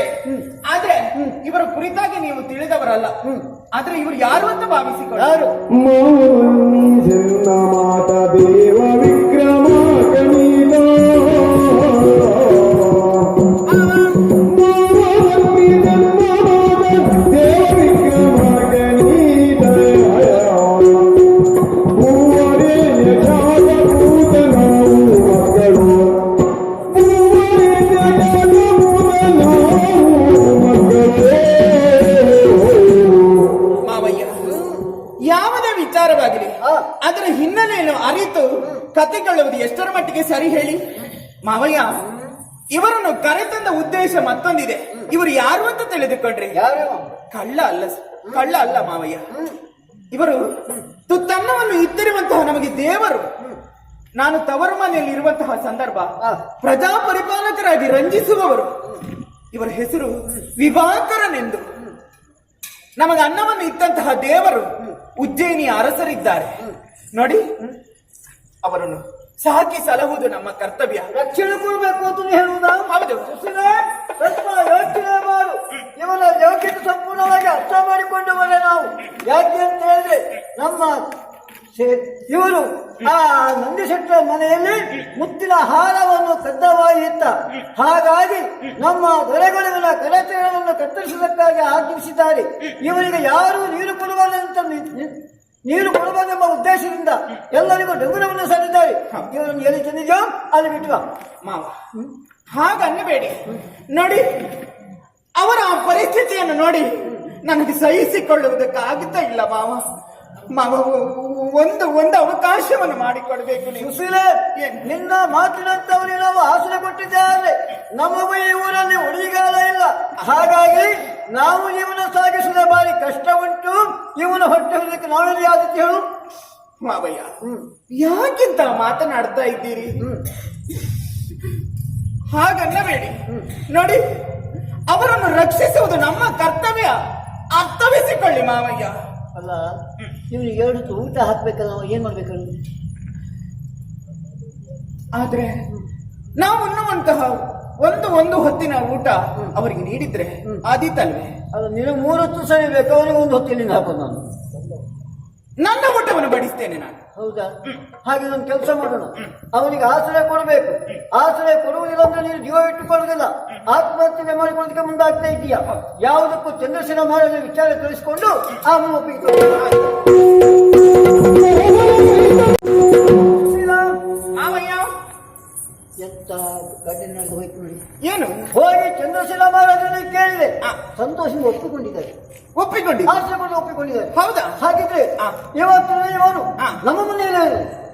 ಇದ್ದತೆ ಆದ್ರೆ, ಇವರ ಕುರಿತಾಗಿ ನೀವು ತಿಳಿದವರಲ್ಲ. ಆದ್ರೆ ಇವರು ಯಾರು ಅಂತ ಭಾವಿಸಿಕೊಳ್ಳ. ಯಾರು? ಜನ್ನ ಮಾತ ದೇವ ವಿಕ್ರಮ. ಕತೆಗೊಳ್ಳುವುದು ಎಷ್ಟರ ಮಟ್ಟಿಗೆ ಸರಿ ಹೇಳಿ? ಮಾವಯ್ಯ ಇವರನ್ನು ಕರೆತಂದ ಉದ್ದೇಶ ಮತ್ತೊಂದಿದೆ. ಇವರು ಯಾರು ಅಂತ ತಿಳಿದುಕೊಂಡ್ರಿ. ಯಾರು? ಕಳ್ಳ ಅಲ್ಲ ಕಳ್ಳ ಅಲ್ಲ ಮಾವಯ್ಯ. ಇವರು ತುತ್ತನ್ನವನ್ನು ಇತ್ತಿರುವಂತಹ ನಮಗೆ ದೇವರು. ನಾನು ತವರು ಮನೆಯಲ್ಲಿ ಇರುವಂತಹ ಸಂದರ್ಭ. ಪ್ರಜಾ ಪರಿಪಾಲಕರಾಗಿ ರಂಜಿಸುವವರು. ಇವರ ಹೆಸರು ವಿವಾಕರನೆಂದು ನಮಗೆ ಅನ್ನವನ್ನು ಇತ್ತಂತಹ ದೇವರು ಉಜ್ಜಯಿನಿಯ ಅರಸರಿದ್ದಾರೆ. ನೋಡಿ ಅವರನ್ನು ಸಾಕಿ ಸಲಹುವುದು ನಮ್ಮ ಕರ್ತವ್ಯ. ರಕ್ಷಣೆ ಕೊಡಬೇಕು ಅಂತ ಹೇಳುವುದು? ಹೌದು. ಸ್ವಲ್ಪ ಯೋಚನೆ ಮಾಡು ಇವನ ಯೋಗ್ಯತೆ ಸಂಪೂರ್ಣವಾಗಿ ಅರ್ಥ ಮಾಡಿಕೊಂಡವರೇ ನಾವು. ಯಾಕೆ ಅಂತ ಹೇಳಿದ್ರೆ ನಮ್ಮ ಇವರು ಆ ನಂದಿಶೆಟ್ಟ ಮನೆಯಲ್ಲಿ ಮುತ್ತಿನ ಹಾರವನ್ನು ಕದ್ದವಾಗಿ ಇತ್ತ ಹಾಗಾಗಿ ನಮ್ಮ ದೊರೆಗಳಿವನ ಕಲೆತೆಗಳನ್ನು ಕತ್ತರಿಸುವುದಕ್ಕಾಗಿ ಆಗಮಿಸಿದ್ದಾರೆ ಇವರಿಗೆ ಯಾರು ನೀರು ಕೊಡುವಂತ ನೀರು ಕೊಡಬೇಕೆಂಬ ಉದ್ದೇಶದಿಂದ ಎಲ್ಲರಿಗೂ ಡಗುರವನ್ನು ಸಲ್ಲಿದ್ದಾರೆ ಇವರನ್ನು ಎಲ್ಲಿ ತಿಂದಿದ್ಯೋ ಅಲ್ಲಿ ಬಿಟ್ಟುವ. ಮಾವ ಹಾಗನ್ನಬೇಡಿ ನೋಡಿ ಅವರ ಪರಿಸ್ಥಿತಿಯನ್ನು ನೋಡಿ ನನಗೆ ಸಹಿಸಿಕೊಳ್ಳುವುದಕ್ಕಾಗುತ್ತಾ ಇಲ್ಲ ಮಾವ. ಮಾವ ಒಂದು ಒಂದು ಅವಕಾಶವನ್ನು ಮಾಡಿಕೊಡಬೇಕು ನೀವು. ಸುಶೀಲೆ? ನಿನ್ನ ಮಾತಿನಂತವರಿಗೆ ನಾವು ಆಸರೆ ಕೊಟ್ಟಿದ್ದಾರೆ ನಮಗೂ ಈ ಊರಲ್ಲಿ ಉಳಿಗಾಲ ಇಲ್ಲ. ಹಾಗಾಗಿ ನಾವು ಇವನು ಸಾಗಿಸಿದ ಬಾರಿ ಕಷ್ಟ ಉಂಟು. ಇವನ ಹೊಟ್ಟೆ ಹೊರಲಿಕ್ಕೆ ನಾನು ಯಾವುದಕ್ಕೆ ಹೇಳು. ಮಾವಯ್ಯ ಯಾಕಿಂತ ಮಾತನಾಡ್ತಾ ಇದ್ದೀರಿ? ಹಾಗನ್ನಬೇಡಿ ನೋಡಿ ಅವರನ್ನು ರಕ್ಷಿಸುವುದು ನಮ್ಮ ಕರ್ತವ್ಯ. ಅರ್ಥವಿಸಿಕೊಳ್ಳಿ ಮಾವಯ್ಯ. ಅಲ್ಲ ಇವನಿಗೆ ಎರಡು ಹೊತ್ತು ಊಟ ಹಾಕ್ಬೇಕಲ್ಲ ನಾವು ಏನ್ ಮಾಡ್ಬೇಕಲ್ಲ ಆದ್ರೆ ನಾವು ಅನ್ನುವಂತಹ ಒಂದು ಒಂದು ಹೊತ್ತಿನ ಊಟ ಅವರಿಗೆ ನೀಡಿದ್ರೆ ಆದೀತಲ್ವೇ? ಅದು ನೀನು ಮೂರು ಹೊತ್ತು ಸರಿ ಬೇಕು ಅವನಿಗೆ ಒಂದು ಹೊತ್ತಿನಿಂದ ಹಾಕೋದು ನಾನು. ನನ್ನ ಊಟವನ್ನು ಬಡಿಸ್ತೇನೆ ನಾನು. ಹೌದಾ? ಹಾಗೆ ಒಂದು ಕೆಲಸ ಮಾಡೋಣ. ಅವನಿಗೆ ಆಶ್ರಯ ಕೊಡಬೇಕು. ಆಶ್ರಯ ಕೊಡುವುದಿಲ್ಲ ಅಂದ್ರೆ ನೀನು ಜೀವ ಇಟ್ಟುಕೊಳ್ಳುವುದಿಲ್ಲ. ಆತ್ಮಹತ್ಯೆ ಮಾಡಿಕೊಳ್ಳೋದಕ್ಕೆ ಮುಂದಾಗ್ತಾ ಇದೆಯಾ ಯಾವುದಕ್ಕೂ ಚಂದ್ರಶೇನ ಮಹಾರಾಜ ವಿಚಾರ ತಿಳಿಸಿಕೊಂಡು ಆ ಎಂತ ಗಡಿನಲ್ಲಿ ಹೋಯ್ತು ನೋಡಿ. ಏನು? ಹೋಗಿ ಚಂದ್ರಶಿಲಾ ಮಹಾರಾಜನ ಕೇಳಿದೆ. ಸಂತೋಷ ಸಂತೋಷದಿಂದ ಒಪ್ಪಿಕೊಂಡಿದ್ದಾರೆ. ಒಪ್ಪಿಕೊಂಡಿ ಕೊಟ್ಟು ಒಪ್ಪಿಕೊಂಡಿದ್ದಾರೆ. ಹೌದಾ? ಹಾಗಿದ್ರೆ ಆ. ಇವತ್ತು ಇವನು ಆ. ನಮ್ಮ ಮನೆಯಲ್ಲಿ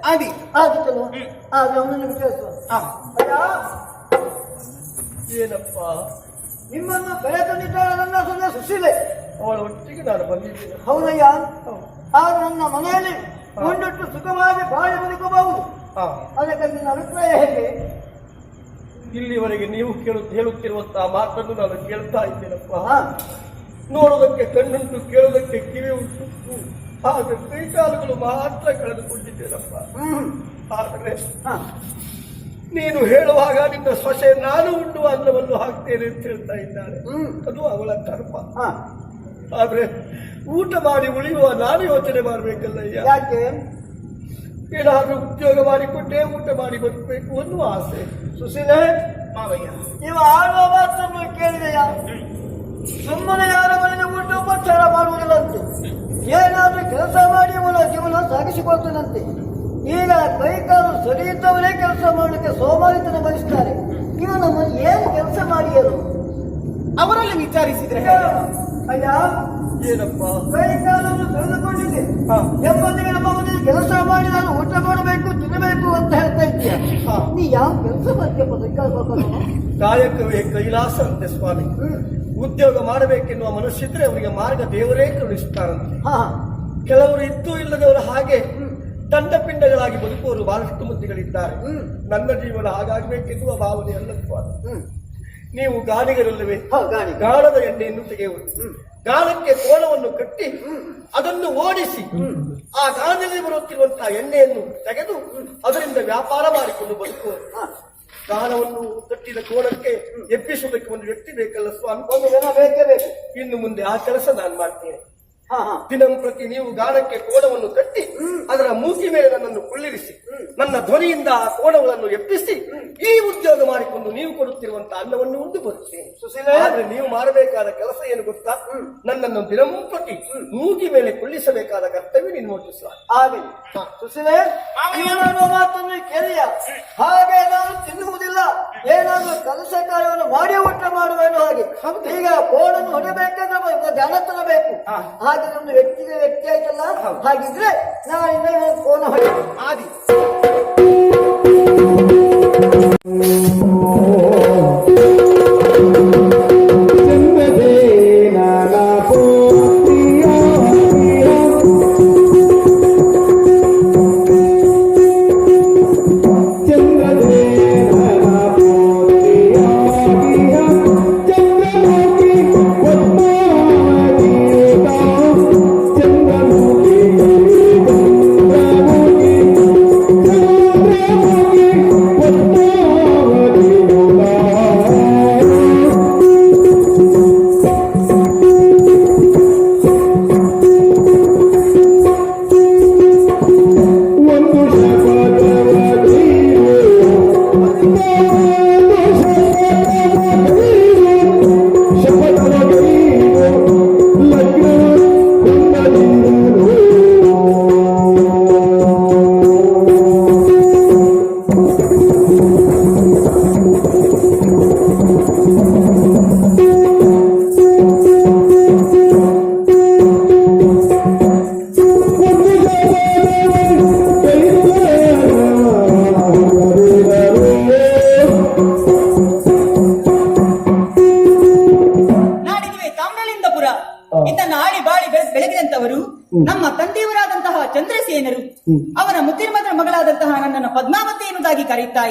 ಆಗಿ. ಆಗಿತ್ತಲ್ವ? ಆದ್ರೆ ಅವನನ್ನು ವಿಚಾರಿಸುವ ಆ, ಅಯ್ಯ, ಏನಪ್ಪ? ನಿಮ್ಮನ್ನು ಬೆಳೆ ತಂದಿದ್ದಾಳೆ ನನ್ನ ಸೊನ್ನೆ ಸುಶೀಲೆ. ಅವಳ ಒಟ್ಟಿಗೆ ನಾನು ಬಂದಿದ್ದೇನೆ. ಹೌದಯ್ಯ? ಆಗ ನನ್ನ ಮನೆಯಲ್ಲಿ ಒಂದಿಟ್ಟು ಸುಖವಾಗಿ ಬಾಳಿ ಬದುಕಬಹುದು ಹಾ. ಅದಕ್ಕಾಗಿ ನನ್ನ ಅಭಿಪ್ರಾಯ ಹೇಗೆ? ಇಲ್ಲಿವರೆಗೆ ನೀವು ಕೇಳು ಹೇಳುತ್ತಿರುವಂತಹ ಮಾತನ್ನು ನಾನು ಕೇಳ್ತಾ ಇದ್ದೇನಪ್ಪ? ಹಾ. ನೋಡೋದಕ್ಕೆ ಕಣ್ಣುಂಟು ಕೇಳೋದಕ್ಕೆ ಕಿವಿ ಉಂಟು. ಆದ್ರೆ ಕೈಕಾಲುಗಳು ಮಾತ್ರ ಕಳೆದುಕೊಂಡಿದ್ದೇನಪ್ಪ. ಆದರೆ ನೀನು ಹೇಳುವಾಗ ನಿನ್ನ ಸೊಸೆ ನಾನು ಉಣ್ಣುವ ಅನ್ನವನ್ನು ಹಾಕ್ತೇನೆ ಅಂತ ಹೇಳ್ತಾ ಇದ್ದಾಳೆ. ಅದು ಅವಳ ಕರ್ಮ ಆದ್ರೆ ಊಟ ಮಾಡಿ ಉಳಿಯುವ ನಾನು ಯೋಚನೆ ಮಾಡಬೇಕಲ್ಲ ಯಾಕೆ? ಏನಾದ್ರೂ ಉದ್ಯೋಗ ಮಾಡಿಕೊಂಡೇ ಊಟ ಮಾಡಿ ಬದುಕಬೇಕು ಅನ್ನುವ ಆಸೆ. ಸುಶೀಲೆ ಮಾವಯ್ಯ. ನೀವು ಆಡುವ ಮಾತನ್ನು ಕೇಳಿದೆಯ? ಸುಮ್ಮನೆ ಯಾರ ಮನೆಗೆ ಊಟೋಪಚಾರ ಮಾಡುವುದಿಲ್ಲಂತೆ. ಏನಾದ್ರೂ ಕೆಲಸ ಮಾಡಿ ಅವನ ಜೀವನ ಸಾಗಿಸಿಕೊಳ್ತಾನಂತೆ. ಈಗ ಕೈಕಾಲು ಸರಿ ಇದ್ದವರೇ ಕೆಲಸ ಮಾಡಲಿಕ್ಕೆ ಸೋಮಾರಿತನ ಬಯಸ್ತಾರೆ. ಇವ ನಮ್ಮ ಏನು ಕೆಲಸ ಮಾಡಿಯರು? ಅವರಲ್ಲಿ ವಿಚಾರಿಸಿದ್ರೆ ಅಯ್ಯ ಏನಪ್ಪ? ಕೈಕಾಲನ್ನು ಕಳೆದುಕೊಂಡಿದ್ದೆ. ಹಾ. ಎಂಬತ್ತಿಗೆ ನಮ್ಮ ಮನೆಯಲ್ಲಿ ಕೆಲಸ ಮಾಡಿ ನಾನು ಊಟ ಮಾಡಬೇಕು ತಿನ್ನಬೇಕು ಅಂತ ಹೇಳ್ತಾ ಇದ್ದೀಯ ನೀ ಯಾವ ಕೆಲಸ ಮಾಡ್ತೀಯಪ್ಪ ಕೈಕಾಲು ಕಾಯಕವೇ ಕೈಲಾಸ ಅಂತೆ ಸ್ವಾಮಿ. ಉದ್ಯೋಗ ಮಾಡಬೇಕೆನ್ನುವ ಮನಸ್ಸಿದ್ರೆ ಅವರಿಗೆ ಮಾರ್ಗ ದೇವರೇ ಕರುಣಿಸುತ್ತಾರಂತೆ. ಹಾ ಕೆಲವರು ಇದ್ದು ಇಲ್ಲದವರು ಹಾಗೆ ದಂಡಪಿಂಡಗಳಾಗಿ ಬದುಕುವವರು ಬಹಳಷ್ಟು ಮಂದಿಗಳಿದ್ದಾರೆ. ನನ್ನ ಜೀವನ ಹಾಗಾಗಬೇಕೆನ್ನುವ ಭಾವನೆ ಅಲ್ಲಪ್ಪ. ನೀವು ಗಾಲಿಗರಲ್ಲವೇ ಗಾಳದ ಎಣ್ಣೆಯನ್ನು ತೆಗೆಯುವರು ಗಾಳಕ್ಕೆ ಕೋಲವನ್ನು ಕಟ್ಟಿ ಅದನ್ನು ಓಡಿಸಿ ಆ ಗಾಳದಲ್ಲಿ ಬರುತ್ತಿರುವಂತಹ ಎಣ್ಣೆಯನ್ನು ತೆಗೆದು ಅದರಿಂದ ವ್ಯಾಪಾರ ಮಾಡಿಕೊಂಡು ಬದುಕುವರು ಹಾ ಗಾಳವನ್ನು ಕಟ್ಟಿದ ಕೋಲಕ್ಕೆ ಎಬ್ಬಿಸುವುದಕ್ಕೆ ಒಂದು ವ್ಯಕ್ತಿ ಬೇಕಲ್ಲ, ಸ್ವಾಮಿ. ಬೇಕು. ಇನ್ನು ಮುಂದೆ ಆ ಕೆಲಸ ನಾನು ಮಾಡ್ತೇನೆ. ಹಾ ಹಾ. ದಿನಂಪ್ರತಿ ನೀವು ಗಾಳಕ್ಕೆ ಕೋಣವನ್ನು ಕಟ್ಟಿ ಅದರ ಮೂಗಿ ಮೇಲೆ ನನ್ನನ್ನು ಕುಳ್ಳಿರಿಸಿ ನನ್ನ ಧ್ವನಿಯಿಂದ ಆ ಕೋಣಗಳನ್ನು ಎಪ್ಪಿಸಿ ಈ ಉದ್ಯೋಗ ಮಾಡಿಕೊಂಡು ನೀವು ಕೊಡುತ್ತಿರುವಂತಹ ಅನ್ನವನ್ನು ಒಂದು ಬರುತ್ತೇನೆ. ಸುಶೀಲೆ? ಆದ್ರೆ ನೀವು ಮಾಡಬೇಕಾದ ಕೆಲಸ ಏನು ಗೊತ್ತಾ? ನನ್ನನ್ನು ದಿನಂಪ್ರತಿ ಮೂಗಿ ಮೇಲೆ ಕುಳ್ಳಿಸಬೇಕಾದ ಕರ್ತವ್ಯ ನೀನು ನೋಟಿಸುವ ಆಗಲಿ ಸುಶೀಲೆ ಇವನನ್ನು ಮಾತನ್ನು ಕೇಳಿಯ. ಹಾಗೆ ನಾನು ತಿನ್ನುವುದಿಲ್ಲ. ಏನಾದರೂ ಕೆಲಸ ಕಾರ್ಯವನ್ನು ಮಾಡಿ ಊಟ ಮಾಡುವ ಹಾಗೆ. ಈಗ ಕೋಣನ್ನು ಹೊಡೆಯಬೇಕಾದ್ರೆ ಧ್ಯಾನ ತರಬೇಕು. ಹಾಗೆ ನಮ್ದು ವ್ಯಕ್ತಿಗೆ ವ್ಯಕ್ತಿ ಆಯ್ತಲ್ಲ ಹಾಗಿದ್ರೆ ನಾನಿಂದ ಫೋನ್ ಹೊಡೆ ಆದಿ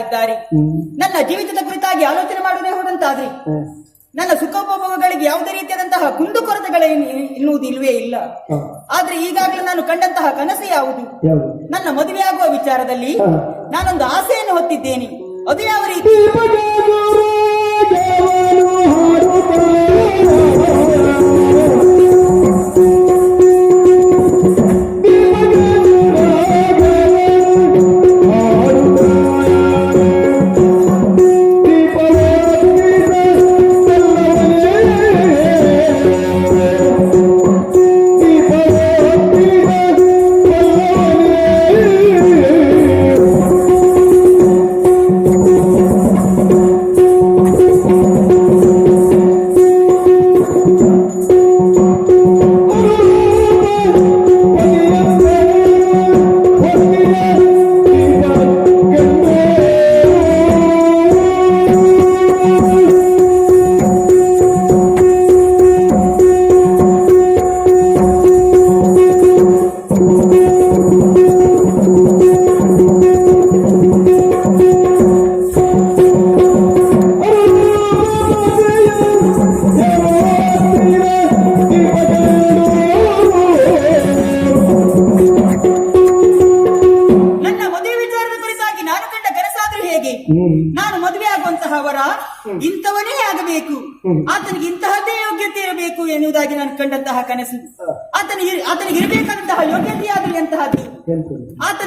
ಇದ್ದಾರೆ. ನನ್ನ ಜೀವಿತದ ಕುರಿತಾಗಿ ಆಲೋಚನೆ ಮಾಡುವುದೇ ಹೋದಂತಾದ್ರಿ ನನ್ನ ಸುಖೋಪಭೋಗಗಳಿಗೆ ಯಾವುದೇ ರೀತಿಯಾದಂತಹ ಕುಂದುಕೊರತೆಗಳ ಎನ್ನುವುದು ಇಲ್ವೇ ಇಲ್ಲ. ಆದ್ರೆ ಈಗಾಗಲೇ ನಾನು ಕಂಡಂತಹ ಕನಸು ಯಾವುದು? ನನ್ನ ಮದುವೆಯಾಗುವ ವಿಚಾರದಲ್ಲಿ ನಾನೊಂದು ಆಸೆಯನ್ನು ಹೊತ್ತಿದ್ದೇನೆ. ಅದು ಯಾವ ರೀತಿ?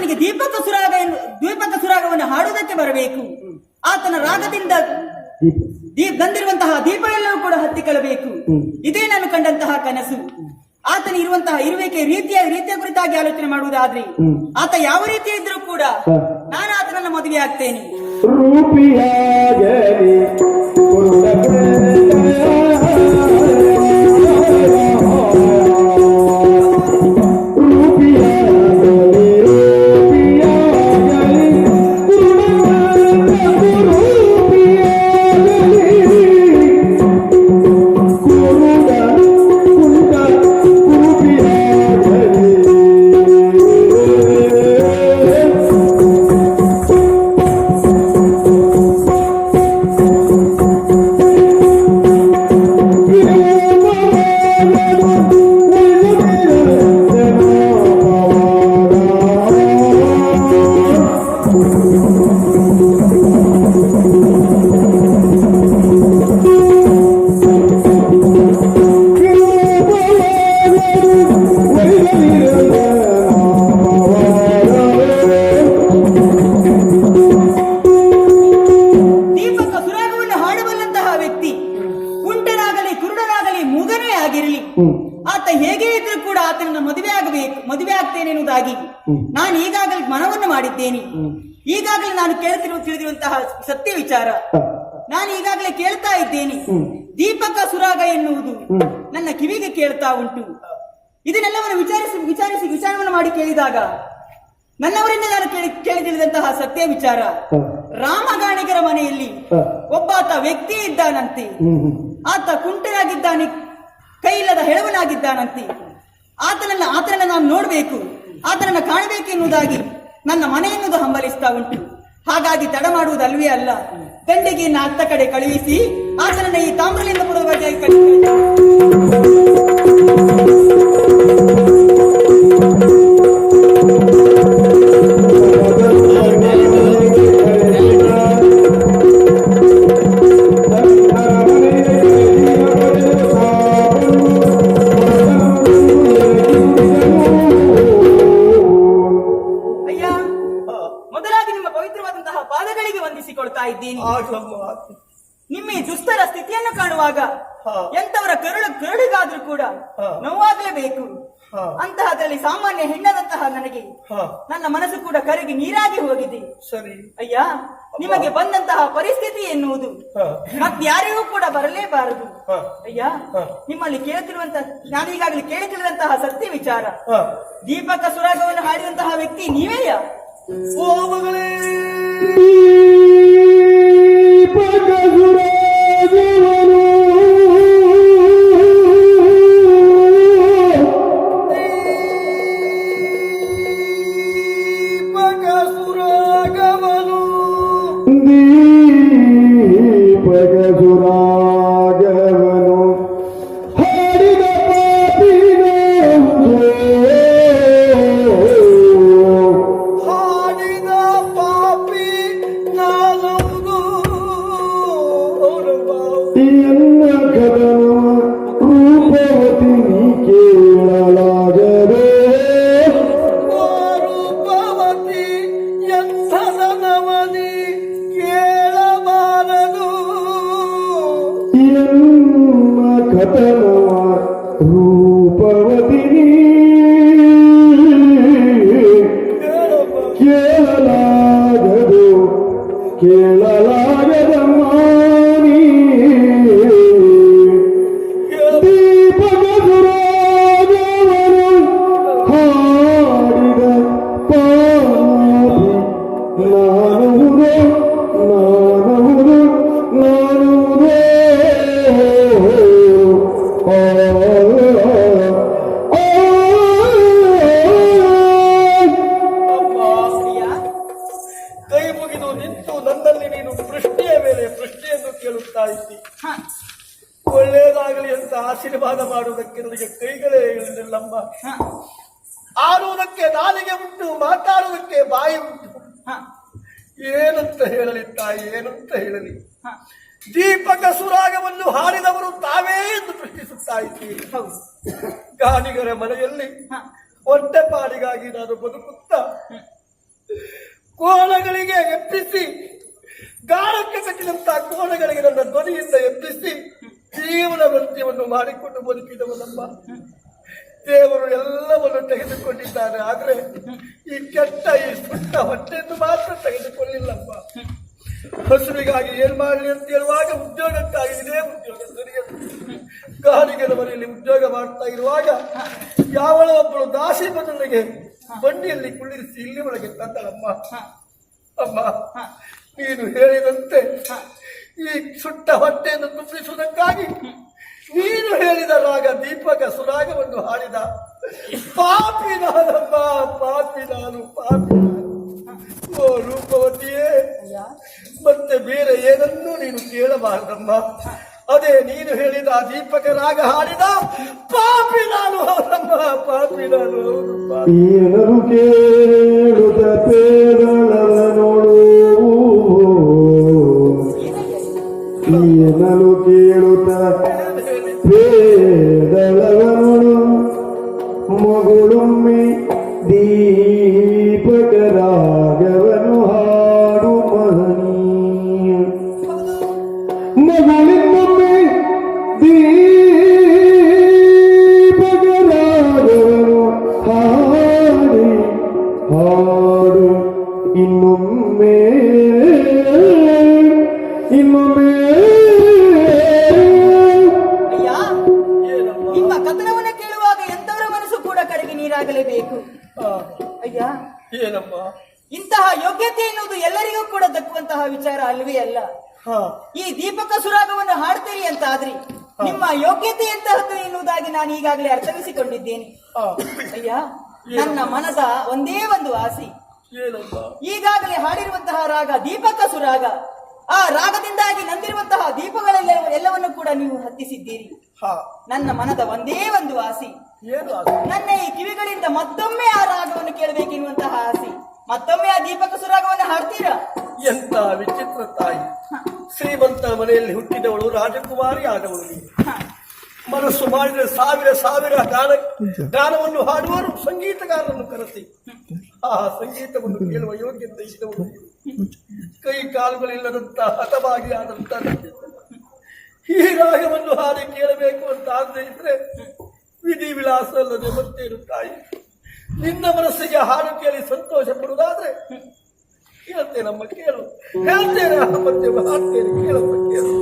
ಆತನಿಗೆ ದೀಪಕ ಸುರಾಗ ದೀಪಕ ಸುರಾಗವನ್ನು ಹಾಡುವುದಕ್ಕೆ ಬರಬೇಕು. ಆತನ ರಾಗದಿಂದ ದೀಪ್ ಬಂದಿರುವಂತಹ ಎಲ್ಲವೂ ಕೂಡ ಹತ್ತಿಕೊಳ್ಳಬೇಕು ಇದೇ ನಾನು ಕಂಡಂತಹ ಕನಸು. ಆತನ ಇರುವಂತಹ ಇರುವಿಕೆ ರೀತಿಯ ರೀತಿಯ ಕುರಿತಾಗಿ ಆಲೋಚನೆ ಮಾಡುವುದಾದ್ರೆ ಆತ ಯಾವ ರೀತಿ ಇದ್ರೂ ಕೂಡ ನಾನು ಆತನನ್ನು ಮದುವೆ ಆಗ್ತೇನೆ ಕೂಡ ಆತನನ್ನ ಮದುವೆ ಆಗಬೇಕು ಮದುವೆ ಆಗ್ತೇನೆ ಎನ್ನುವುದಾಗಿ ನಾನು ಈಗಾಗಲೇ ಮನವನ್ನು ಮಾಡಿದ್ದೇನೆ. ಈಗಾಗಲೇ ನಾನು ಕೇಳ್ತಿರುವ ತಿಳಿದಿರುವಂತಹ ಸತ್ಯ ವಿಚಾರ. ನಾನು ಈಗಾಗಲೇ ಕೇಳ್ತಾ ಇದ್ದೇನೆ. ದೀಪಕ ಸುರಾಗ ಎನ್ನುವುದು ನನ್ನ ಕಿವಿಗೆ ಕೇಳ್ತಾ ಉಂಟು. ಇದನ್ನೆಲ್ಲವನ್ನು ವಿಚಾರಿಸಿ ವಿಚಾರಿಸಿ ವಿಚಾರವನ್ನು ಮಾಡಿ ಕೇಳಿದಾಗ ನನ್ನವರಿಂದ ನಾನು ಕೇಳಿ ಕೇಳಿ ತಿಳಿದಂತಹ ಸತ್ಯ ವಿಚಾರ. ರಾಮಗಾಣಿಗರ ಮನೆಯಲ್ಲಿ ಒಬ್ಬಾತ ವ್ಯಕ್ತಿ ಇದ್ದಾನಂತೆ. ಆತ ಕುಂಟನಾಗಿದ್ದಾನೆ ಕೈ ಇಲ್ಲದ ಹೆಳವನಾಗಿದ್ದಾನಂತೆ. ಆತನನ್ನ ಆತನನ್ನ ನಾನು ನೋಡಬೇಕು, ಆತನನ್ನ ಕಾಣಬೇಕು ಎನ್ನುವುದಾಗಿ ನನ್ನ ಮನೆಯನ್ನುವುದು ಹಂಬಲಿಸ್ತಾ ಉಂಟು. ಹಾಗಾಗಿ ತಡ ಮಾಡುವುದಲ್ವೇ ಅಲ್ಲ ದಂಡಿಗೆ ಅತ್ತ ಕಡೆ ಕಳುಹಿಸಿ ಆತನನ್ನ ಈ ತಾಮ್ರಲಿಂಗ ಪುರವಾಗಿ ನನ್ನ ಮನಸ್ಸು ಕೂಡ ಕರಗಿ ನೀರಾಗಿ ಹೋಗಿದೆ. ಸರಿ. ಅಯ್ಯ ನಿಮಗೆ ಬಂದಂತಹ ಪರಿಸ್ಥಿತಿ ಎನ್ನುವುದು ಹಾ. ಮತ್ತಾರಿಗೂ ಕೂಡ ಬರಲೇಬಾರದು. ಅಯ್ಯ ನಿಮ್ಮಲ್ಲಿ ಕೇಳುತ್ತಿರುವಂತಹ ನಾನು ಈಗಾಗಲೇ ಕೇಳುತ್ತಿರುವಂತಹ ಸತ್ಯ ವಿಚಾರ. ದೀಪಕ ಸುರಾಗವನ್ನು ಹಾಡಿದಂತಹ ವ್ಯಕ್ತಿ ನೀವೇಯ? ಓ ಕೋಣಗಳಿಗೆ ಎಬ್ಬಿಸಿ ಗಾಳಕ್ಕೆ ಕಟ್ಟಿದಂತಹ ಕೋಣಗಳಿಗೆ ನನ್ನ ಧ್ವನಿಯಿಂದ ಎಬ್ಬಿಸಿ ಜೀವನ ವೃತ್ತಿಯನ್ನು ಮಾಡಿಕೊಂಡು ಬದುಕಿದವನಮ್ಮ ದೇವರು ಎಲ್ಲವನ್ನು ತೆಗೆದುಕೊಂಡಿದ್ದಾರೆ. ಆದ್ರೆ ಈ ಕೆಟ್ಟ ಈ ಸುಟ್ಟ ಹೊಟ್ಟೆಯನ್ನು ಮಾತ್ರ ತೆಗೆದುಕೊಳ್ಳಿಲ್ಲಪ್ಪ. ಹಸುವಿಗಾಗಿ ಏನ್ ಮಾಡಲಿ ಅಂತ ಹೇಳುವಾಗ ಉದ್ಯೋಗಕ್ಕಾಗಿ ಇದೇ ಉದ್ಯೋಗ ಗಾಡಿಗಳ ಮನೆಯಲ್ಲಿ ಉದ್ಯೋಗ ಮಾಡ್ತಾ ಇರುವಾಗ ಯಾವಳ ಒಬ್ಬಳು ದಾಸಿ ಬದಲಿಗೆ ಬಂಡಿಯಲ್ಲಿ ಕುಳ್ಳಿರಿಸಿ ಇಲ್ಲಿ ಒಳಗೆ ತಂದಳಮ್ಮ ಅಮ್ಮ. ನೀನು ಹೇಳಿದಂತೆ ಈ ಸುಟ್ಟ ಹೊಟ್ಟೆಯನ್ನು ತುಂಬಿಸುವುದಕ್ಕಾಗಿ ನೀನು ಹೇಳಿದ ರಾಗ ದೀಪಕ ಸುರಾಗವನ್ನು ಹಾಡಿದ. ಪಾಪಿ ನಾನಮ್ಮ ಪಾಪಿ ನಾನು ಪಾಪಿ ಓ ರೂಪವತಿಯೇ ಮತ್ತೆ ಬೇರೆ ಏನನ್ನೂ ನೀನು ಕೇಳಬಾರದಮ್ಮ. ಅದೇ ನೀನು ಹೇಳಿದ ದೀಪಕ ರಾಗ ಹಾಡಿದ ಪಾಪಿ ನಾನು ಹೌದಮ್ಮ ಪಾಪಿ ನಾನು. ಏನರು ಕೇಳುತ್ತ ಪೇದಳವ ನೋಡು ಏನರು ಕೇಳುತ್ತ ಒಂದೇ ಆಸೆ. ಈಗಾಗಲೇ ಹಾಡಿರುವಂತಹ ರಾಗ ದೀಪಕ ಸುರಾಗ. ಆ ರಾಗದಿಂದಾಗಿ ನಂದಿರುವಂತಹ ದೀಪಗಳೆಲ್ಲ ಎಲ್ಲವನ್ನು ಕೂಡ ನೀವು ಹತ್ತಿಸಿದ್ದೀರಿ. ಹಾ. ನನ್ನ ಮನದ ಒಂದೇ ಒಂದು ಆಸಿ? ನನ್ನ ಈ ಕಿವಿಗಳಿಂದ ಮತ್ತೊಮ್ಮೆ ಆ ರಾಗವನ್ನು ಕೇಳಬೇಕೆನ್ನುವಂತಹ ಆಸೆ. ಮತ್ತೊಮ್ಮೆ ಆ ದೀಪಕ ಸುರಾಗವನ್ನು ಹಾಡ್ತೀರಾ? ಎಂತ ವಿಚಿತ್ರ ತಾಯಿ. ಶ್ರೀಮಂತ ಮನೆಯಲ್ಲಿ ಹುಟ್ಟಿದವಳು ರಾಜಕುಮಾರಿ ಆದವಳು. ಹ. ಮನಸ್ಸು ಮಾಡಿದರೆ ಸಾವಿರ ಸಾವಿರ ಗಾನ ಗಾನವನ್ನು ಹಾಡುವರು ಸಂಗೀತಗಾರರನ್ನು ಕರೆಸಿ. ಆ ಸಂಗೀತವನ್ನು ಕೇಳುವ ಯೋಗ್ಯತೆ ಇದ್ದವರು ಕೈ ಕಾಲುಗಳಿಲ್ಲದಂತ ಹತವಾಗಿ ಆದಂತ. ಈ ರಾಗವನ್ನು ಹಾಡಿ ಕೇಳಬೇಕು ಅಂತ ಆಗದೆ ಇದ್ರೆ ವಿಧಿ ವಿಲಾಸ ಅಲ್ಲದೆ ಮತ್ತೇನು ತಾಯಿ? ನಿನ್ನ ಮನಸ್ಸಿಗೆ ಹಾಡು ಕೇಳಿ ಸಂತೋಷ ಪಡುವುದಾದ್ರೆ ನಮ್ಮ ಕೇಳು. ಹೇಳ್ತೇನೆ ಮತ್ತೆ ಹಾಡ್ತೇನೆ ಕೇಳಮ್ಮ ಕೇಳು.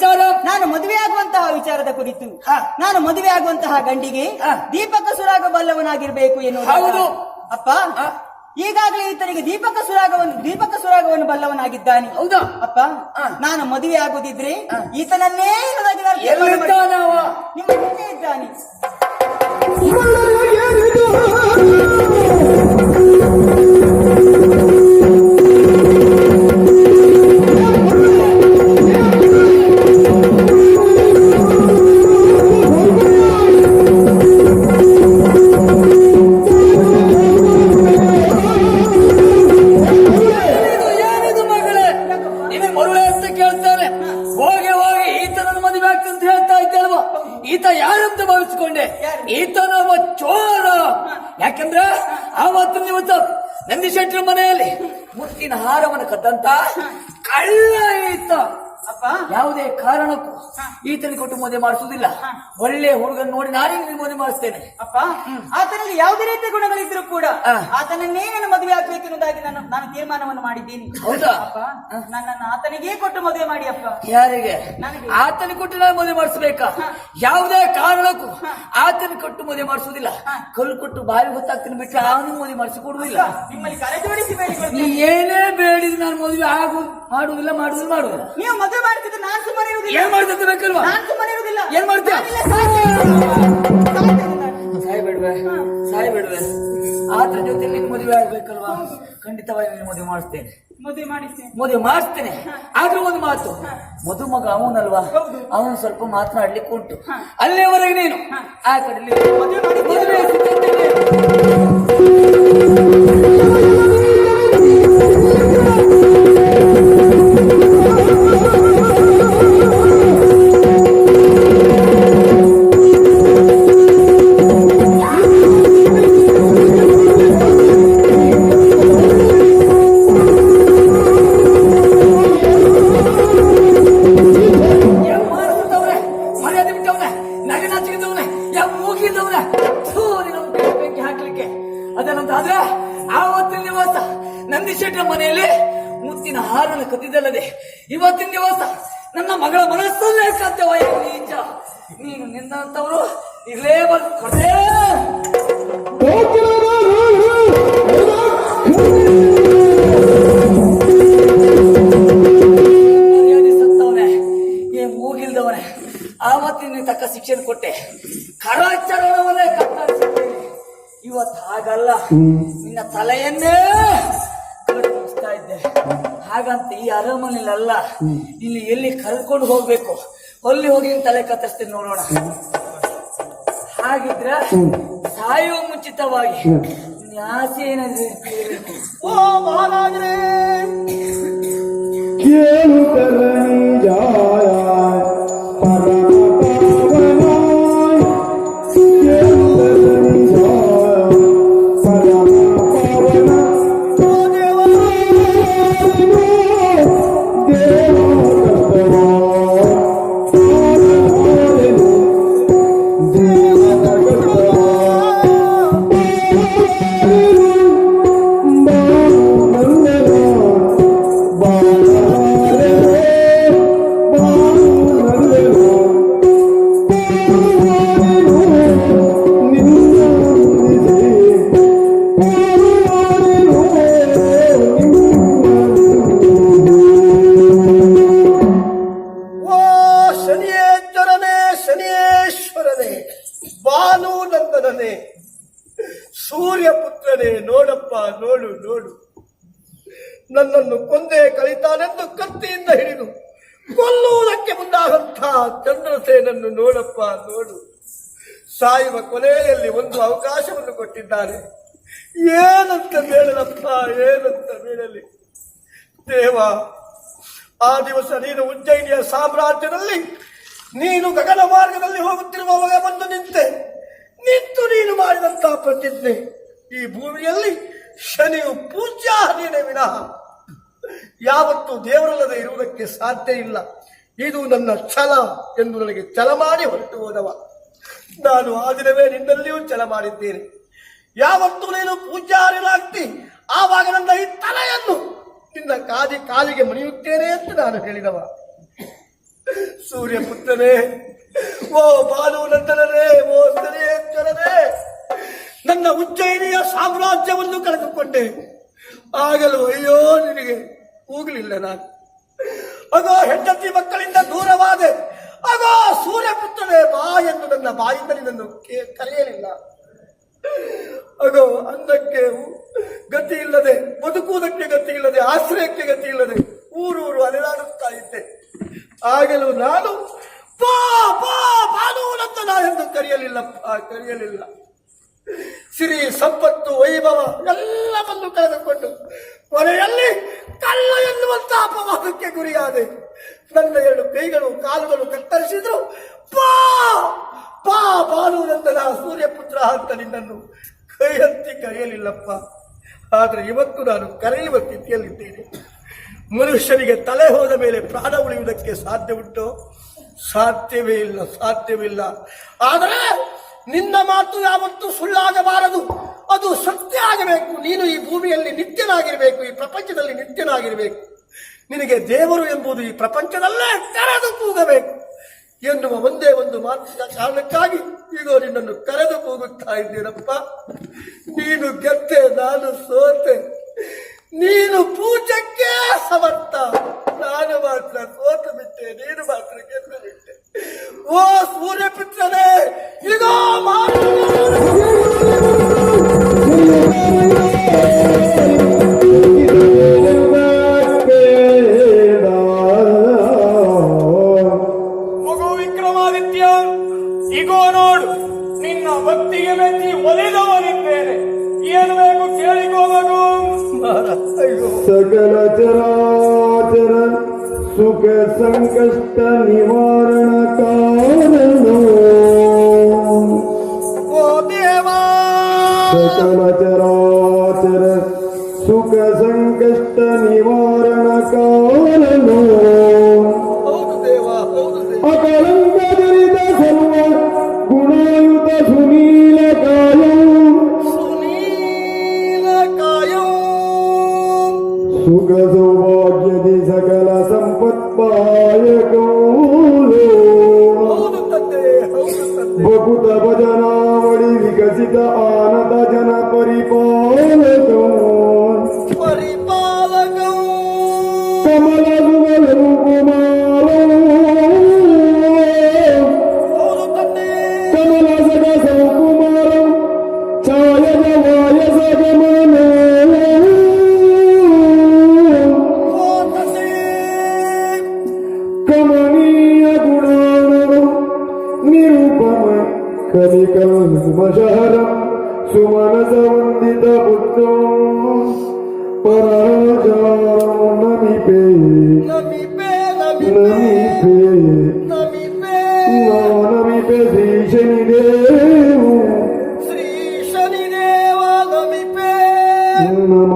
ವಿಚಾರ ನಾನು ಮದುವೆ ಆಗುವಂತಹ ವಿಚಾರದ ಕುರಿತು ನಾನು ಮದುವೆ ಆಗುವಂತಹ ಗಂಡಿಗೆ. ದೀಪಕ ಸುರಾಗ ಬಲ್ಲವನಾಗಿರ್ಬೇಕು ಎನ್ನುವುದು ಹೌದು. ಅಪ್ಪ. ಈಗಾಗಲೇ ಈತನಿಗೆ ದೀಪಕ ಸುರಾಗವನ್ನು ದೀಪಕ ಸುರಾಗವನ್ನು ಬಲ್ಲವನಾಗಿದ್ದಾನೆ. ಹೌದಾ. ಅಪ್ಪ ನಾನು ಮದುವೆ ಆಗುದಿದ್ರೆ ಈತನನ್ನೇ ನಿಮ್ಮ ಮುಂದೆ ಇದ್ದಾನೆ. ಈತನೊಬ್ಬ ಚೋರ. ಯಾಕಂದ್ರೆ ಅವತ್ತು ದಿವಸ ನಂದಿ ಶೆಟ್ಟಿ ಮನೆಯಲ್ಲಿ ಮುತ್ತಿನ ಹಾರವನ್ನು ಕದ್ದಂತ ಕಳ್ಳ ಈತ ಯಾವುದೇ ಕಾರಣಕ್ಕೂ ಈತನ ಕೊಟ್ಟು ಮದುವೆ ಮಾಡಿಸುವುದಿಲ್ಲ. ಒಳ್ಳೆ ಹುಡುಗನ್ ನೋಡಿ ನಾನೇ ನಿನಗೆ ಮದುವೆ ಮಾಡಿಸ್ತೇನೆ. ಅಪ್ಪ ಆತನಲ್ಲಿ ಯಾವುದೇ ರೀತಿಯ ಗುಣಗಳಿದ್ರು ಕೂಡ ಆತನನ್ನೇ ನಾನು ಮದುವೆ ಆಗ್ಬೇಕೆನ್ನುವುದಾಗಿ ನಾನು ನಾನು ತೀರ್ಮಾನವನ್ನು ಮಾಡಿದ್ದೀನಿ. ಹೌದಾ? ಅಪ್ಪ ನನ್ನನ್ನು ಆತನಿಗೇ ಕೊಟ್ಟು ಮದುವೆ ಮಾಡಿ ಅಪ್ಪ. ಯಾರಿಗೆ? ನನಗೆ. ಆತನ ಕೊಟ್ಟು ನಾನು ಮದುವೆ ಮಾಡಿಸ್ಬೇಕಾ? ಯಾವುದೇ ಕಾರಣಕ್ಕೂ ಆತನ ಕೊಟ್ಟು ಮದುವೆ ಮಾಡಿಸುವುದಿಲ್ಲ. ಕಲ್ಲು ಕೊಟ್ಟು ಬಾಯಿ ಹೊತ್ತಾಗ್ತೀನಿ ಬಿಟ್ಟು ಅವನು ಮದುವೆ ಮಾಡಿಸಿ ಕೊಡುವುದಿಲ್ಲ ನಿಮ್ಮಲ್ಲಿ ಕರೆ ಜೋಡಿಸಿ ನೀ ಏನೇ ಬೇಡಿದ್ರು ನಾನು ಮದುವೆ ಆಗು ಮಾಡುವುದಿಲ್ಲ ಮಾಡುವುದಿಲ್ಲ ಮಾಡುವುದಿಲ್ಲ ನೀವು ಮದುವೆ ಮಾಡ್ತಿದ್ರೆ ನಾನು ಸುಮ್ಮನೆ ಇರುವುದಿಲ್ಲ. ಏನ್ ಮಾಡ್ತಿದ್ದೆ ಬೇಕಲ್ವಾ ನಾನು ಸುಮ್ಮನೆ ಇರುವುದಿಲ್ಲ. ಏನ್ ಮಾಡ್ತೀಯ? ಸಾಯಿ ಬಿಡುವೆ ಸಾಯಿ ಬಿಡುವೆ. ಆತ್ರ ಜೊತೆ ನಿನ್ ಮದುವೆ ಆಗ್ಬೇಕಲ್ವಾ? ಖಂಡಿತವಾಗಿ ನೀನು ಮದುವೆ ಮಾಡಿಸ್ತೇನೆ ಮದುವೆ ಮಾಡಿಸ್ತೇನೆ. ಮದುವೆ ಮಾಡಿಸ್ತೇನೆ ಆದ್ರೂ ಒಂದು ಮಾತು. ಮದುಮಗ ಅವನಲ್ವಾ? ಅವನು ಸ್ವಲ್ಪ ಮಾತನಾಡ್ಲಿಕ್ಕೆ ಉಂಟು ಅಲ್ಲಿಯವರೆಗೆ ನೀನು ಆ ಕಡೆ ಮದುವೆ ಮಾಡಿ ಮದುವೆ ಸಿದ್ಧತೆ ಕರಾಚರಣವನ್ನೇ ಕತ್ತರಿಸಿದ್ದೇನೆ. ಇವತ್ತು ಹಾಗಲ್ಲ. ನಿನ್ನ ತಲೆಯನ್ನೇ ಕಡಿಸ್ತಾ ಇದ್ದೆ ಹಾಗಂತ ಈ ಅರಮನೆಯಲ್ಲ ಇಲ್ಲಿ ಎಲ್ಲಿ ಕರ್ಕೊಂಡು ಹೋಗ್ಬೇಕು? ಅಲ್ಲಿ ಹೋಗಿ ತಲೆ ಕತ್ತರಿಸ್ತೀನಿ ನೋಡೋಣ. ಹಾಗಿದ್ರೆ ಸಾಯುವ ಮುಂಚಿತವಾಗಿ ಆಸೆ ಏನಾದ್ರೆ ಓ ಮಹಾರಾಜರೇ ಕೇಳುತ್ತಲನಿ ಏನಂತ ಬೇಡಲಪ್ಪ ಏನಂತ ಬೇಡಲಿ ದೇವ, ಆ ದಿವಸ ನೀನು ಉಜ್ಜಯಿನಿಯ ಸಾಮ್ರಾಜ್ಯದಲ್ಲಿ, ನೀನು ಗಗನ ಮಾರ್ಗದಲ್ಲಿ ಹೋಗುತ್ತಿರುವವಾಗ ಬಂದು ನಿಂತೆ. ನಿಂತು ನೀನು ಮಾಡಿದಂತಹ ಪ್ರತಿಜ್ಞೆ. ಈ ಭೂಮಿಯಲ್ಲಿ ಶನಿಯು ಪೂಜ್ಯ, ನೀನೇ ವಿನಃ. ಯಾವತ್ತೂ ದೇವರಲ್ಲದೆ ಇರುವುದಕ್ಕೆ ಸಾಧ್ಯ ಇಲ್ಲ. ಇದು ನನ್ನ ಛಲ ಎಂದು ನನಗೆ ಛಲ ಮಾಡಿ ಹೊರಟು ಹೋದವ. ನಾನು ಆ ದಿನವೇ ನಿನ್ನಲ್ಲಿಯೂ ಛಲ ಮಾಡಿದ್ದೇನೆ. ಯಾವತ್ತೂ ನೀನು ಪೂಜಾರಿಲಾಗ್ತಿ ಆವಾಗ ನನ್ನ ಈ ತಲೆಯನ್ನು ನಿನ್ನ ಕಾದಿ ಕಾಲಿಗೆ ಮಣಿಯುತ್ತೇನೆ ಅಂತ ನಾನು ಹೇಳಿದವ. ಸೂರ್ಯಪುತ್ರನೇ, ಓ ಬಾಲು ನಂದನರೇ ಓ ಸರಿಯೇಶ್ವರನೇ ನನ್ನ ಉಜ್ಜಯಿನಿಯ ಸಾಮ್ರಾಜ್ಯವನ್ನು ಕಳೆದುಕೊಂಡೆ. ಆಗಲೂ ಅಯ್ಯೋ ನಿನಗೆ ಹೋಗಲಿಲ್ಲ ನಾನು. ಅಗೋ ಹೆಂಡತಿ ಮಕ್ಕಳಿಂದ ದೂರವಾದೆ, ಅಗೋ ಸೂರ್ಯಪುತ್ರನೇ ಬಾ ಎಂದು ನನ್ನ ಬಾಯಿಂದ ನಿನ್ನನ್ನು ಕರೆಯಲಿಲ್ಲ. ಅಗೋ ಅಂದಕ್ಕೆ ಗತಿ ಇಲ್ಲದೆ, ಬದುಕುವುದಕ್ಕೆ ಗತಿ ಇಲ್ಲದೆ, ಆಶ್ರಯಕ್ಕೆ ಗತಿ ಇಲ್ಲದೆ ಊರೂರು ಅಲೆದಾಡುತ್ತಾ ಇದ್ದೆ. ಆಗಲೂ ನಾನು ಬಾ ಎಂದು ಕರೆಯಲಿಲ್ಲಪ್ಪ, ಕರೆಯಲಿಲ್ಲ. ಸಿರಿ, ಸಂಪತ್ತು, ವೈಭವ ಎಲ್ಲವನ್ನು ಕಳೆದುಕೊಂಡು ಕೊನೆಯಲ್ಲಿ ಕಳ್ಳ ಎನ್ನುವಂತಹ ಅಪವಾದಕ್ಕೆ ಗುರಿಯಾದೆ. ನನ್ನ ಎರಡು ಕೈಗಳು, ಕಾಲುಗಳು ಕತ್ತರಿಸಿದ್ರು. ಬಾ ಬಾ ಬಾನುವಂತನ ಸೂರ್ಯಪುತ್ರ ಅಂತ ನಿನ್ನನ್ನು ಕೈ ಹತ್ತಿ ಕರೆಯಲಿಲ್ಲಪ್ಪ. ಆದರೆ ಇವತ್ತು ನಾನು ಕರೆಯುವ ಸ್ಥಿತಿಯಲ್ಲಿದ್ದೇನೆ. ಮನುಷ್ಯನಿಗೆ ತಲೆ ಹೋದ ಮೇಲೆ ಪ್ರಾಣ ಉಳಿಯುವುದಕ್ಕೆ ಸಾಧ್ಯ ಉಂಟು? ಸಾಧ್ಯವೇ ಇಲ್ಲ ಸಾಧ್ಯವಿಲ್ಲ ಆದರೆ ನಿನ್ನ ಮಾತು ಯಾವತ್ತೂ ಸುಳ್ಳಾಗಬಾರದು. ಅದು ಸತ್ಯ ಆಗಬೇಕು. ನೀನು ಈ ಭೂಮಿಯಲ್ಲಿ ನಿತ್ಯನಾಗಿರಬೇಕು, ಈ ಪ್ರಪಂಚದಲ್ಲಿ ನಿತ್ಯನಾಗಿರಬೇಕು. ನಿನಗೆ ದೇವರು ಎಂಬುದು ಈ ಪ್ರಪಂಚದಲ್ಲೇ ತೆರೆದು ಕೂಗಬೇಕು. ಎನ್ನುವ ಒಂದೇ ಒಂದು ಮಾತಿನ ಕಾರಣಕ್ಕಾಗಿ ಈಗ ನಿನ್ನನ್ನು ಕರೆದು ಹೋಗುತ್ತಾ ಇದ್ದೀರಪ್ಪ ನೀನು ಗೆದ್ದೆ, ನಾನು ಸೋತೆ. ನೀನು ಪೂಜಕ್ಕೆ ಸಮರ್ಥ. ನಾನು ಮಾತ್ರ ಸೋತು ಬಿಟ್ಟೆ, ನೀನು ಮಾತ್ರ ಗೆದ್ದು ಬಿಟ್ಟೆ. ಓ ಸೂರ್ಯಪುತ್ರನೇ ಈಗ ಸಂಕಷ್ಟ ನಿವಾರಣ ಕಾರಣ ಓ ದೇವಾ ಸಕಲ ಸಮತ್ಪಾಯ ಗೋಲು ಬಗುತ ಭಜನಾವಳಿ ವಿಕಸಿತ ಆನದ ಜನ ಪರಿಪಾಲ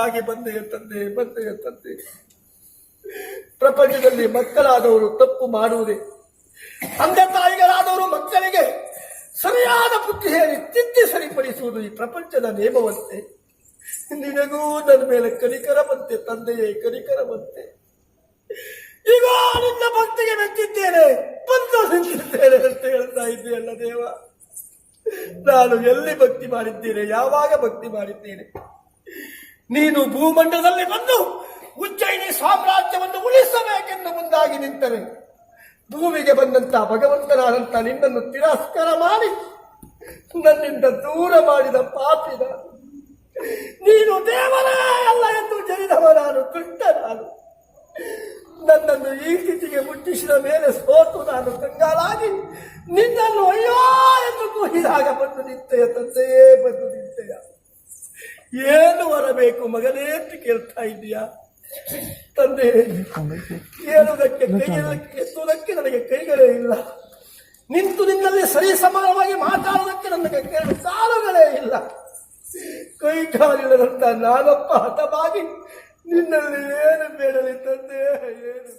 ಉಳಿಸುವುದಕ್ಕಾಗಿ ಬಂದೆಯ ತಂದೆ ಬಂದೆಯ ತಂದೆ. ಪ್ರಪಂಚದಲ್ಲಿ ಮಕ್ಕಳಾದವರು ತಪ್ಪು ಮಾಡುವುದೇ. ತಂದೆ ತಾಯಿಗಳಾದವರು ಮಕ್ಕಳಿಗೆ ಸರಿಯಾದ ಬುದ್ಧಿ ಹೇಳಿ ತಿದ್ದಿ ಸರಿಪಡಿಸುವುದು ಈ ಪ್ರಪಂಚದ ನೇಮವಂತೆ ನಿನಗೂ ನನ್ನ ಮೇಲೆ ಕನಿಕರ ಬಂತೆ ತಂದೆಯೇ ಕನಿಕರ ಬಂತೆ ಈಗ ನಿನ್ನ ಭಕ್ತಿಗೆ ಮೆಚ್ಚಿದ್ದೇನೆ, ಬಂದು ನಿಂತಿದ್ದೇನೆ ಅಂತ ಹೇಳ್ತಾ ಇದ್ದೀಯಲ್ಲ ದೇವ. ನಾನು ಎಲ್ಲಿ ಭಕ್ತಿ ಮಾಡಿದ್ದೇನೆ, ಯಾವಾಗ ಭಕ್ತಿ ಮಾಡಿದ್ದೇನೆ? ನೀನು ಭೂಮಂಡಲದಲ್ಲಿ ಬಂದು ಉಜ್ಜಯಿನಿ ಸಾಮ್ರಾಜ್ಯವನ್ನು ಉಳಿಸಬೇಕೆಂದು ಮುಂದಾಗಿ ನಿಂತರೆ. ಭೂಮಿಗೆ ಬಂದಂತ ಭಗವಂತನಾದಂತ ನಿನ್ನನ್ನು ತಿರಸ್ಕಾರ ಮಾಡಿ ನನ್ನಿಂದ ದೂರ ಮಾಡಿದ ಪಾಪಿದ ನೀನು ದೇವರೇ ಅಲ್ಲ ಎಂದು ದುಷ್ಟ ನಾನು ನನ್ನನ್ನು ಈ ಸ್ಥಿತಿಗೆ ಮುಟ್ಟಿಸಿದ ಮೇಲೆ ಸೋತು ನಾನು ಕಂಗಾಲಾಗಿ ನಿನ್ನನ್ನು ಅಯ್ಯೋ ಎಂದು ಕೂಗಿದಾಗ ಬಂದು ನಿಂತೆಯ ತಂದೆಯೇ ಬಂದು ನಿಂತೆಯ ಏನು ಬರಬೇಕು ಮಗನೇ ಅಂತ ಕೇಳ್ತಾ ಇದೀಯಾ ತಂದೆ ಕೇಳುವುದಕ್ಕೆ ಕೈಗಳಕ್ಕೆ ಎತ್ತುವುದಕ್ಕೆ ನನಗೆ ಕೈಗಳೇ ಇಲ್ಲ. ನಿಂತು ನಿನ್ನಲ್ಲಿ ಸರಿ ಸಮಾನವಾಗಿ ಮಾತಾಡೋದಕ್ಕೆ ನನಗೆ ಕೇಳು ಕಾಲುಗಳೇ ಇಲ್ಲ. ಕೈ ಕಾಲಿಲ್ಲದಂತ ನಾನಪ್ಪ ಹತವಾಗಿ ನಿನ್ನಲ್ಲಿ ಏನು ಬೇಡಲಿ ತಂದೆ ಏನು